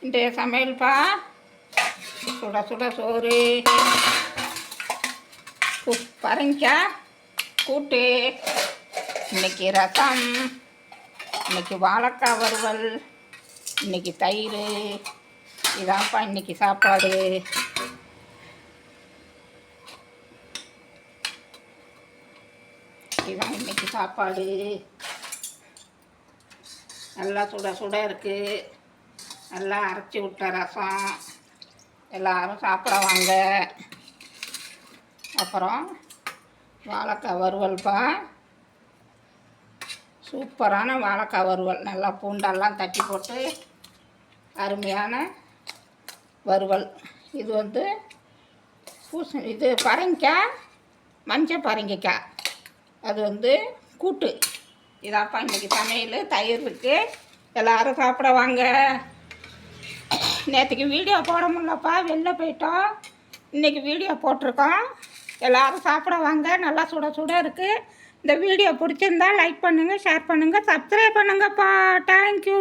இன்றைய சமையல்ப்பா சுட சுட சோறு. கு- பரங்கிக்காய் கூட்டு. இன்னைக்கு ரசம். இன்னைக்கு வாழைக்காய் வறுவல். இன்னைக்கு தயிர். இதான்ப்பா இன்னைக்கு சாப்பாடு. இதான் இன்னைக்கு சாப்பாடு. நல்லா சுட சுட இருக்குது நல்லா அரைச்சி விட்ட ரசம். எல்லாரும் சாப்பிட வாங்க. அப்புறம் வாழைக்காய் வறுவல்ப்பா சூப்பரான வாழைக்காய் வறுவல். நல்லா பூண்டெல்லாம் தட்டி போட்டு அருமையான வறுவல். இது வந்து பூச இது பரங்கிக்காய் மஞ்சள் பரங்கிக்காய். அது வந்து கூட்டு. இதாப்பா இன்றைக்கி சமையல் தயிர் இருக்குது எல்லோரும் சாப்பிட வாங்க. நேற்றுக்கு வீடியோ போட முடியலப்பா வெளில போயிட்டோம். இன்றைக்கி வீடியோ போட்டிருக்கோம். எல்லோரும் சாப்பிட வாங்க நல்லா சுட சுட இருக்குது இந்த வீடியோ பிடிச்சிருந்தா லைக் பண்ணுங்கள் ஷேர் பண்ணுங்கள் சப்ஸ்கிரைப் பண்ணுங்கப்பா. தேங்க்யூ